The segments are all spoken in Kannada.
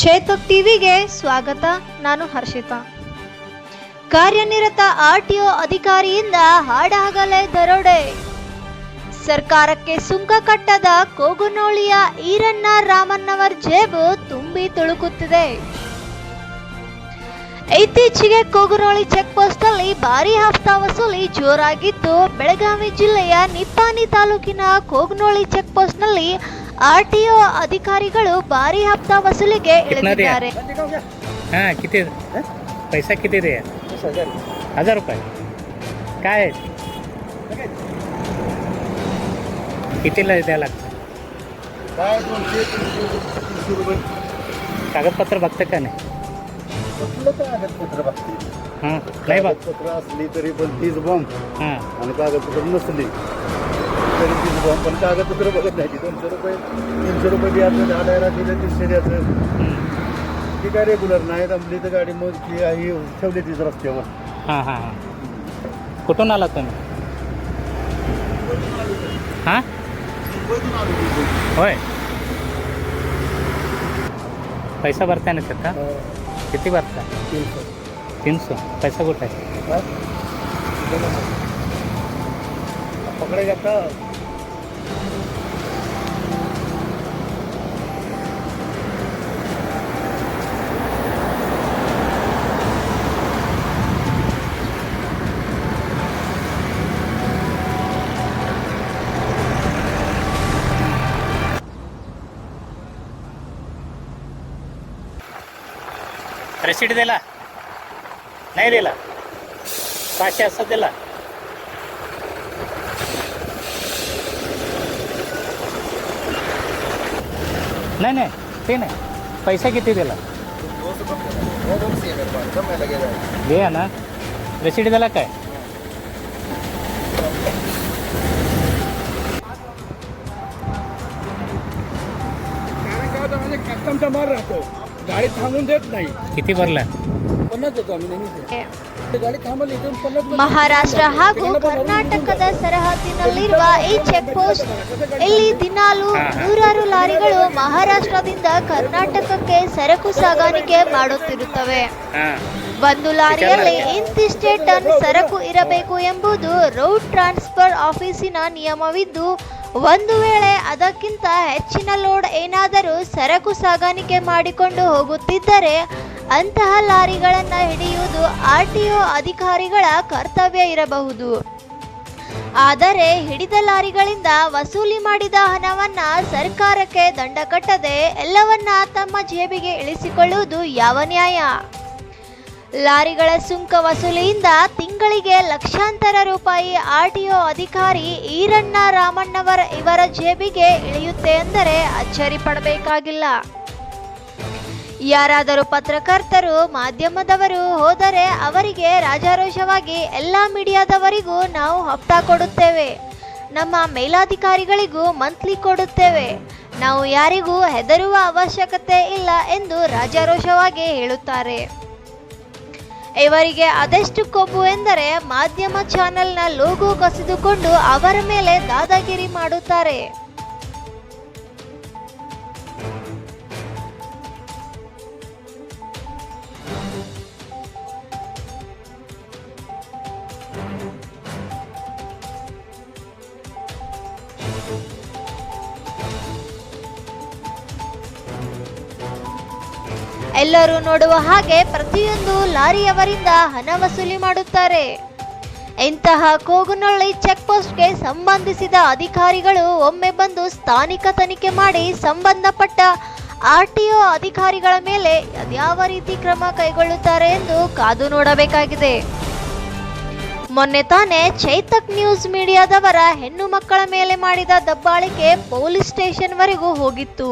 ಚೇತಕ್ ಟಿವಿಗೆ ಸ್ವಾಗತ, ನಾನು ಹರ್ಷಿತಾ. ಕಾರ್ಯನಿರತ ಆರ್ಟಿಒ ಅಧಿಕಾರಿಯಿಂದ ಹಾಡಾಗಲೇ ದರೋಡೆ. ಸರ್ಕಾರಕ್ಕೆ ಸುಂಕ ಕಟ್ಟದ ಕೋಗುನೋಳಿಯ ಈರಣ್ಣ ರಾಮಣ್ಣವರ್ ಜೇಬು ತುಂಬಿ ತುಳುಕುತ್ತಿದೆ. ಇತ್ತೀಚೆಗೆ ಕೋಗುನೋಳಿ ಚೆಕ್ ಪೋಸ್ಟ್ನಲ್ಲಿ ಭಾರಿ ಹಫ್ತಾ ವಸೂಲಿ ಜೋರಾಗಿದ್ದು, ಬೆಳಗಾವಿ ಜಿಲ್ಲೆಯ ನಿಪ್ಪಾನಿ ತಾಲೂಕಿನ ಕೋಗುನೋಳಿ ಚೆಕ್ ಪೋಸ್ಟ್ನಲ್ಲಿ ಆರ್ಟಿಒ ಅಧಿಕಾರಿಗಳು ಭಾರಿ ಹಫ್ತಾ ವಸೂಲಿಗೆ कितना दिया? ಇಳಿದಿದ್ದಾರೆ हां किती पैसा किती दे हजार रुपये काय कितीला द्यायला लागतं काय दोनशे तीनशे तीनशे रुपये कागदपत्र बघतं का नाही कुठलं कागदपत्र बघते हां नाही बघ कागदपत्र असली तरी पण तीच बॉम्ब हां आणि कागदपत्र नसली तरी बॉम्ब. पण कागदपत्र बघत नाही ती. दोनशे रुपये तीनशे रुपये द्यायचं दहा दिलं तीनशे द्यायचं हं. ती काय रेग्युलर नाही जमली तर गाडी मग ती ही ठेवली तीच रस्त्यावर. हां हां हां. कुठून आला तुम्ही? हां? होय. पैसा भरताय ना का किती भरता तीनशे. पैसा कुठं आहे? पकडे का? ರೆಸಿಟ್ ಇದೆಯಲ್ಲ? ನೈದಿಲ್ಲ ಕಾಶಿ ಹಸೋದಿಲ್ಲ नाही नाही ते नाही. पैसा किती दिला? दे ना. रेसिट दिला काय? म्हणजे कस्टमचा माल राहतो. गाडी थांबून देत नाही. किती भरला? पन्नास देतो आम्ही नेहमी ಮಹಾರಾಷ್ಟ್ರ ಹಾಗೂ ಕರ್ನಾಟಕದ ಸರಹದ್ದಿನಲ್ಲಿರುವ ಈ ಚೆಕ್ ಪೋಸ್ಟ್ ಇಲ್ಲಿ ದಿನಾಲು ನೂರಾರು ಲಾರಿಗಳು ಮಹಾರಾಷ್ಟ್ರದಿಂದ ಕರ್ನಾಟಕಕ್ಕೆ ಸರಕು ಸಾಗಾಣಿಕೆ ಮಾಡುತ್ತಿರುತ್ತವೆ. ಒಂದು ಲಾರಿಯಲ್ಲಿ ಇಂತಿಷ್ಟೇ ಟನ್ ಸರಕು ಇರಬೇಕು ಎಂಬುದು ರೋಡ್ ಟ್ರಾನ್ಸ್ಫರ್ ಆಫೀಸಿನ ನಿಯಮವಿದ್ದು ಒಂದು ವೇಳೆ ಅದಕ್ಕಿಂತ ಹೆಚ್ಚಿನ ಲೋಡ್ ಏನಾದರೂ ಸರಕು ಸಾಗಾಣಿಕೆ ಮಾಡಿಕೊಂಡು ಹೋಗುತ್ತಿದ್ದರೆ ಅಂತಹ ಲಾರಿಗಳನ್ನು ಹಿಡಿಯುವುದು ಆರ್ಟಿಒ ಅಧಿಕಾರಿಗಳ ಕರ್ತವ್ಯ ಇರಬಹುದು. ಆದರೆ ಹಿಡಿದ ಲಾರಿಗಳಿಂದ ವಸೂಲಿ ಮಾಡಿದ ಹಣವನ್ನ ಸರ್ಕಾರಕ್ಕೆ ದಂಡ ಕಟ್ಟದೆ ಎಲ್ಲವನ್ನ ತಮ್ಮ ಜೇಬಿಗೆ ಇಳಿಸಿಕೊಳ್ಳುವುದು ಯಾವ ನ್ಯಾಯ? ಲಾರಿಗಳ ಸುಂಕ ವಸೂಲಿಯಿಂದ ತಿಂಗಳಿಗೆ ಲಕ್ಷಾಂತರ ರೂಪಾಯಿ ಆರ್ಟಿಒ ಅಧಿಕಾರಿ ಈರಣ್ಣ ರಾಮಣ್ಣವರ ಇವರ ಜೇಬಿಗೆ ಇಳಿಯುತ್ತೆ ಎಂದರೆ ಅಚ್ಚರಿ ಪಡಬೇಕಾಗಿಲ್ಲ. ಯಾರಾದರೂ ಪತ್ರಕರ್ತರು, ಮಾಧ್ಯಮದವರು ಹೋದರೆ ಅವರಿಗೆ ರಾಜಾರೋಷವಾಗಿ ಎಲ್ಲ ಮೀಡಿಯಾದವರಿಗೂ ನಾವು ಹಪ್ತಾ ಕೊಡುತ್ತೇವೆ. ನಮ್ಮ ಮೇಲಾಧಿಕಾರಿಗಳಿಗೂ ಮಂತ್ಲಿ ಕೊಡುತ್ತೇವೆ. ನಾವು ಯಾರಿಗೂ ಹೆದರುವ ಅವಶ್ಯಕತೆ ಇಲ್ಲ ಎಂದು ರಾಜಾರೋಷವಾಗಿ ಹೇಳುತ್ತಾರೆ. ಇವರಿಗೆ ಅದೆಷ್ಟು ಕೊಬ್ಬು ಎಂದರೆ ಮಾಧ್ಯಮ ಚಾನೆಲ್ನ ಲೋಗೋ ಕಸಿದುಕೊಂಡು ಅವರ ಮೇಲೆ ದಾದಾಗಿರಿ ಮಾಡುತ್ತಾರೆ. ಎಲ್ಲರೂ ನೋಡುವ ಹಾಗೆ ಪ್ರತಿಯೊಂದು ಲಾರಿಯವರಿಂದ ಹಣ ವಸೂಲಿ ಮಾಡುತ್ತಾರೆ. ಇಂತಹ ಕೋಗುನಳ್ಳಿ ಚೆಕ್ ಪೋಸ್ಟ್ಗೆ ಸಂಬಂಧಿಸಿದ ಅಧಿಕಾರಿಗಳು ಒಮ್ಮೆ ಬಂದು ಸ್ಥಾನಿಕ ತನಿಖೆ ಮಾಡಿ ಸಂಬಂಧಪಟ್ಟ ಆರ್ಟಿಒ ಅಧಿಕಾರಿಗಳ ಮೇಲೆ ಯಾವ ರೀತಿ ಕ್ರಮ ಕೈಗೊಳ್ಳುತ್ತಾರೆ ಎಂದು ಕಾದು ನೋಡಬೇಕಾಗಿದೆ. ಮೊನ್ನೆ ತಾನೇ ಚೈತಕ್ ನ್ಯೂಸ್ ಮೀಡಿಯಾದವರ ಹೆಣ್ಣು ಮಕ್ಕಳ ಮೇಲೆ ಮಾಡಿದ ದಬ್ಬಾಳಿಕೆ ಪೊಲೀಸ್ ಸ್ಟೇಷನ್ವರೆಗೂ ಹೋಗಿತ್ತು.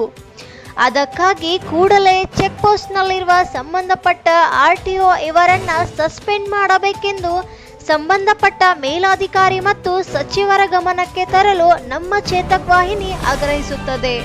ಅದಕ್ಕಾಗಿ ಕೂಡಲೇ ಚೆಕ್ ಪೋಸ್ಟ್ನಲ್ಲಿರುವ ಸಂಬಂಧಪಟ್ಟ ಒ ಇವರನ್ನ ಸಸ್ಪೆಂಡ್ ಮಾಡಬೇಕೆಂದು ಸಂಬಂಧಪಟ್ಟ ಮೇಲಾಧಿಕಾರಿ ಮತ್ತು ಸಚಿವರ ಗಮನಕ್ಕೆ ತರಲು ನಮ್ಮ ಚೇತಕ್ ವಾಹಿನಿ ಆಗ್ರಹಿಸುತ್ತದೆ.